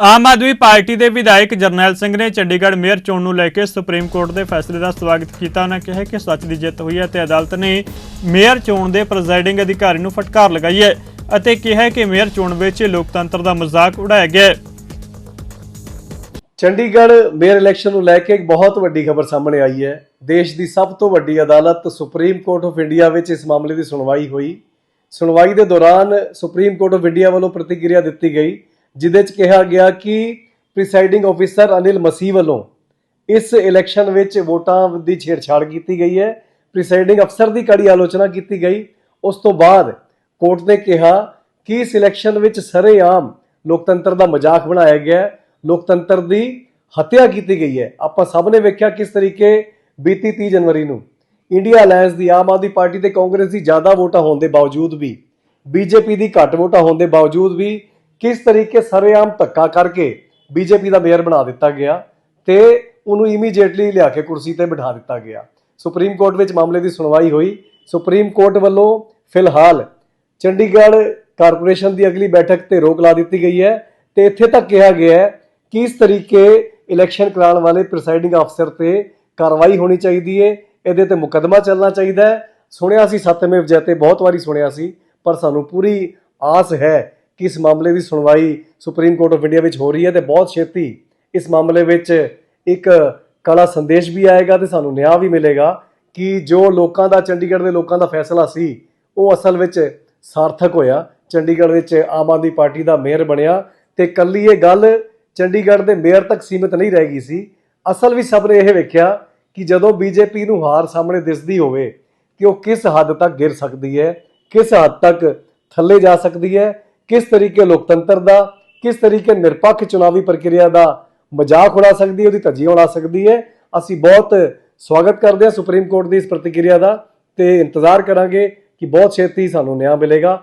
ਆਮ Aadmi party ਦੇ ਵਿਧਾਇਕ ਜਰਨੈਲ ਸਿੰਘ ਨੇ ਚੰਡੀਗੜ੍ਹ ਮੇਅਰ ਚੋਣ ਨੂੰ ਲੈ ਕੇ ਸੁਪਰੀਮ ਕੋਰਟ ਦੇ ਫੈਸਲੇ ਦਾ ਸਵਾਗਤ ਕੀਤਾ। ਉਹਨਾਂ ਕਿਹਾ ਕਿ ਸੱਚ ਦੀ ਜਿੱਤ ਹੋਈ ਹੈ ਤੇ ਅਦਾਲਤ ਨੇ ਮੇਅਰ ਚੋਣ ਦੇ ਪ੍ਰੈਜ਼ਾਈਡਿੰਗ ਅਧਿਕਾਰੀ ਨੂੰ ਫਟਕਾਰ ਲਗਾਈ ਹੈ ਅਤੇ ਕਿਹਾ ਕਿ ਮੇਅਰ ਚੋਣ ਵਿੱਚ ਲੋਕਤੰਤਰ ਦਾ ਮਜ਼ਾਕ ਉਡਾਇਆ ਗਿਆ ਹੈ। ਚੰਡੀਗੜ੍ਹ ਮੇਅਰ ਇਲੈਕਸ਼ਨ ਨੂੰ ਲੈ ਕੇ ਇੱਕ ਬਹੁਤ ਵੱਡੀ ਖਬਰ ਸਾਹਮਣੇ ਆਈ ਹੈ। ਦੇਸ਼ ਦੀ ਸਭ ਤੋਂ ਵੱਡੀ ਅਦਾਲਤ ਸੁਪਰੀਮ ਕੋਰਟ ਆਫ ਇੰਡੀਆ ਵਿੱਚ ਇਸ ਮਾਮਲੇ ਦੀ ਸੁਣਵਾਈ ਹੋਈ। ਸੁਣਵਾਈ ਦੇ ਦੌਰਾਨ ਸੁਪਰੀਮ ਕੋਰਟ ਆਫ ਇੰਡੀਆ ਵੱਲੋਂ ਪ੍ਰਤੀਕਿਰਿਆ ਦਿੱਤੀ ਗਈ ਜਿਦੇ 'ਚ ਕਿਹਾ ਗਿਆ ਕਿ ਪ੍ਰੀਸਾਈਡਿੰਗ ਆਫੀਸਰ ਅਨਿਲ ਮਸੀਹ ਵੱਲੋਂ ਇਸ ਇਲੈਕਸ਼ਨ ਵਿੱਚ ਵੋਟਾਂ ਦੀ ਛੇੜਛਾੜ ਕੀਤੀ ਗਈ ਹੈ। ਪ੍ਰੀਸਾਈਡਿੰਗ ਅਫਸਰ ਦੀ ਕੜੀ ਆਲੋਚਨਾ ਕੀਤੀ ਗਈ। ਉਸ ਤੋਂ ਬਾਅਦ ਕੋਰਟ ਨੇ ਕਿਹਾ ਕਿ ਇਸ ਇਲੈਕਸ਼ਨ ਵਿੱਚ ਸਰੇਆਮ ਲੋਕਤੰਤਰ ਦਾ ਮਜ਼ਾਕ ਬਣਾਇਆ ਗਿਆ ਲੋਕਤੰਤਰ ਦੀ ਹੱਤਿਆ ਕੀਤੀ ਗਈ ਹੈ। ਆਪਾਂ ਸਭ ਨੇ ਵੇਖਿਆ ਕਿਸ ਤਰੀਕੇ ਬੀਤੀ 30 ਜਨਵਰੀ ਨੂੰ ਇੰਡੀਆ ਅਲਾਈਅੰਸ ਦੀ ਆਮ ਆਦਮੀ ਪਾਰਟੀ ਤੇ ਕਾਂਗਰਸ ਦੀ ਜ਼ਿਆਦਾ ਵੋਟਾਂ ਹੋਣ ਦੇ ਬਾਵਜੂਦ ਵੀ, ਬੀਜੇਪੀ ਦੀ ਘੱਟ ਵੋਟਾਂ ਹੋਣ ਦੇ ਬਾਵਜੂਦ ਵੀ ਕਿਸ ਤਰੀਕੇ ਸਰੇਆਮ ਧੱਕਾ ਕਰਕੇ ਬੀਜੇਪੀ ਦਾ ਮੇਅਰ ਬਣਾ ਦਿੱਤਾ ਗਿਆ ਤੇ ਉਹਨੂੰ ਇਮੀਡੀਏਟਲੀ ਲਿਆ ਕੇ ਕੁਰਸੀ ਤੇ ਬਿਠਾ ਦਿੱਤਾ ਗਿਆ। ਸੁਪਰੀਮ ਕੋਰਟ ਵਿੱਚ ਮਾਮਲੇ ਦੀ ਸੁਣਵਾਈ ਹੋਈ। ਸੁਪਰੀਮ ਕੋਰਟ ਵੱਲੋਂ ਫਿਲਹਾਲ ਚੰਡੀਗੜ੍ਹ ਕਾਰਪੋਰੇਸ਼ਨ ਦੀ ਅਗਲੀ ਬੈਠਕ ਤੇ ਰੋਕ ਲਾ ਦਿੱਤੀ ਗਈ ਹੈ ਤੇ ਇੱਥੇ ਤੱਕ ਕਿਹਾ ਗਿਆ ਹੈ ਕਿ ਇਸ ਤਰੀਕੇ ਇਲੈਕਸ਼ਨ ਕਰਾਉਣ ਵਾਲੇ ਪ੍ਰੀਸਾਈਡਿੰਗ ਅਫਸਰ ਤੇ ਕਾਰਵਾਈ ਹੋਣੀ ਚਾਹੀਦੀ ਹੈ। ਇਹਦੇ ਤੇ ਮੁਕੱਦਮਾ ਚੱਲਣਾ ਚਾਹੀਦਾ ਹੈ। ਸੁਣਿਆ ਸੀ ਸਤਮੇਵ ਜੈਤੇ ਬਹੁਤ ਵਾਰੀ ਸੁਣਿਆ ਸੀ, ਪਰ ਸਾਨੂੰ ਪੂਰੀ ਆਸ ਹੈ ਕਿ ਇਸ ਮਾਮਲੇ ਦੀ ਸੁਣਵਾਈ ਸੁਪਰੀਮ ਕੋਰਟ ਆਫ ਇੰਡੀਆ ਵਿੱਚ ਹੋ ਰਹੀ ਹੈ ਤੇ ਬਹੁਤ ਛੇਤੀ ਇਸ ਮਾਮਲੇ ਵਿੱਚ ਇੱਕ ਕਲਾ ਸੰਦੇਸ਼ ਵੀ ਆਏਗਾ ਤੇ ਸਾਨੂੰ ਨਿਆਂ ਵੀ ਮਿਲੇਗਾ ਕਿ ਜੋ ਲੋਕਾਂ ਦਾ ਚੰਡੀਗੜ੍ਹ ਦੇ ਲੋਕਾਂ ਦਾ ਫੈਸਲਾ ਸੀ, ਉਹ ਅਸਲ ਵਿੱਚ ਸਾਰਥਕ ਹੋਇਆ। ਚੰਡੀਗੜ੍ਹ ਵਿੱਚ ਆਮ ਆਦਮੀ ਪਾਰਟੀ ਦਾ ਮੇਅਰ ਬਣਿਆ ਤੇ ਕੱਲੀ ਇਹ ਗੱਲ ਚੰਡੀਗੜ੍ਹ ਦੇ ਮੇਅਰ ਤੱਕ ਸੀਮਿਤ ਨਹੀਂ ਰਹਿ ਗਈ ਸੀ। ਅਸਲ ਵਿੱਚ ਸਭ ਨੇ ਇਹ ਵੇਖਿਆ ਕਿ ਜਦੋਂ ਬੀਜੇਪੀ ਨੂੰ ਹਾਰ ਸਾਹਮਣੇ ਦਿਸਦੀ ਹੋਵੇ ਕਿ ਉਹ ਕਿਸ ਹੱਦ ਤੱਕ ਗਿਰ ਸਕਦੀ ਹੈ, ਕਿਸ ਹੱਦ ਤੱਕ ਥੱਲੇ ਜਾ ਸਕਦੀ ਹੈ ਕਿਸ ਤਰੀਕੇ ਲੋਕਤੰਤਰ ਦਾ, ਕਿਸ ਤਰੀਕੇ ਨਿਰਪੱਖ ਚੁਣਾਵੀ ਪ੍ਰਕਿਰਿਆ ਦਾ ਮਜ਼ਾਕ ਉਡਾ ਸਕਦੀ ਹੈ, ਉਹਦੀ ਧੱਜੀ ਉਡਾ ਸਕਦੀ ਹੈ। ਅਸੀਂ ਬਹੁਤ ਸਵਾਗਤ ਕਰਦੇ ਹਾਂ ਸੁਪਰੀਮ ਕੋਰਟ ਦੀ ਇਸ ਪ੍ਰਤੀਕਿਰਿਆ ਦਾ ਤੇ ਇੰਤਜ਼ਾਰ ਕਰਾਂਗੇ ਕਿ ਬਹੁਤ ਛੇਤੀ ਸਾਨੂੰ ਨਿਆਂ ਮਿਲੇਗਾ।